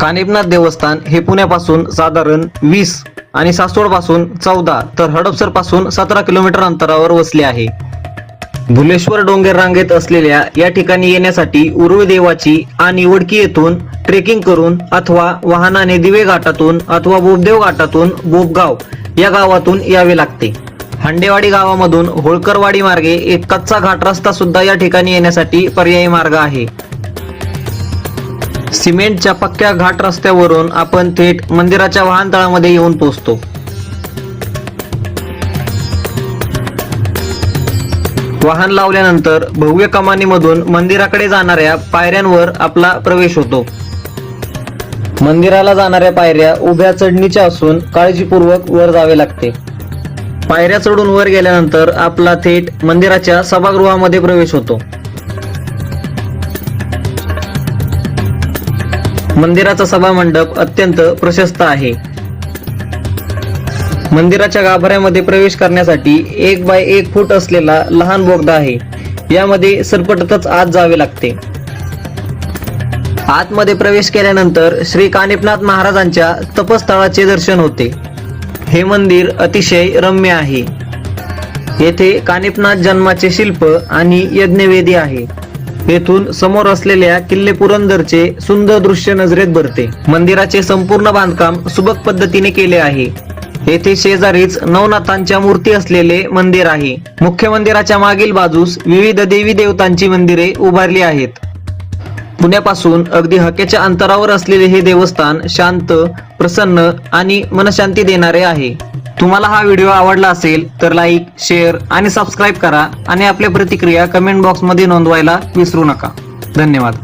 कानिपनाथ देवस्थान हे पुण्यापासून साधारण वीस आणि सासवडपासून चौदा तर हडपसरपासून सतरा किलोमीटर अंतरावर वसले आहे. भुलेश्वर डोंगर रांगेत असलेल्या या ठिकाणी येण्यासाठी उरुळ देवाची आणि वडकी येथून ट्रेकिंग करून अथवा वाहनाने दिवे घाटातून अथवा बोबदेव घाटातून बोबगाव या गावातून यावे लागते. हांडेवाडी गावामधून होळकरवाडी मार्गे एक कच्चा घाट रस्ता सुद्धा या ठिकाणी येण्यासाठी पर्यायी मार्ग आहे. सिमेंटच्या पक्क्या घाट रस्त्यावरून आपण थेट मंदिराच्या वाहनतळामध्ये येऊन पोहोचतो. वाहन लावल्यानंतर भव्य कमानीमधून मंदिराकडे जाणाऱ्या पायऱ्यांवर आपला प्रवेश होतो. मंदिराला जाणाऱ्या पायऱ्या उभ्या चढणीच्या असून काळजीपूर्वक वर जावे लागते. पायऱ्या चढून वर गेल्यानंतर आपला थेट मंदिराच्या सभागृहामध्ये प्रवेश होतो. मंदिराचा सभामंडप अत्यंत प्रशस्त आहे. मंदिराच्या गाभाऱ्यामध्ये प्रवेश करण्यासाठी एक बाय एक फूट असलेला लहान बोगदा आहे. यामध्ये सरपटतच आत जावे लागते. आतमध्ये प्रवेश केल्यानंतर श्री कानिपनाथ महाराजांच्या तपस्थळाचे दर्शन होते. हे मंदिर अतिशय रम्य आहे. येथे कानिपनाथ जन्माचे शिल्प आणि यज्ञवेदी आहे. येथून समोर असलेल्या किल्ले पुरंदरचे सुंदर दृश्य नजरेत भरते. मंदिराचे संपूर्ण बांधकाम सुबक पद्धतीने केले आहे. येथे शेजारीच नवनाथांच्या मूर्ती असलेले मंदिर आहे. मुख्य मंदिराच्या मागील बाजूस विविध देवी देवतांची मंदिरे उभारली आहेत. पुण्यापासून अगदी हक्याच्या अंतरावर असलेले हे देवस्थान शांत प्रसन्न आणि मनशांती देणारे आहे. तुम्हाला हा व्हिडिओ आवडला असेल तर लाईक शेअर आणि सबस्क्राईब करा आणि आपल्या प्रतिक्रिया कमेंट बॉक्समध्ये नोंदवायला विसरू नका. धन्यवाद.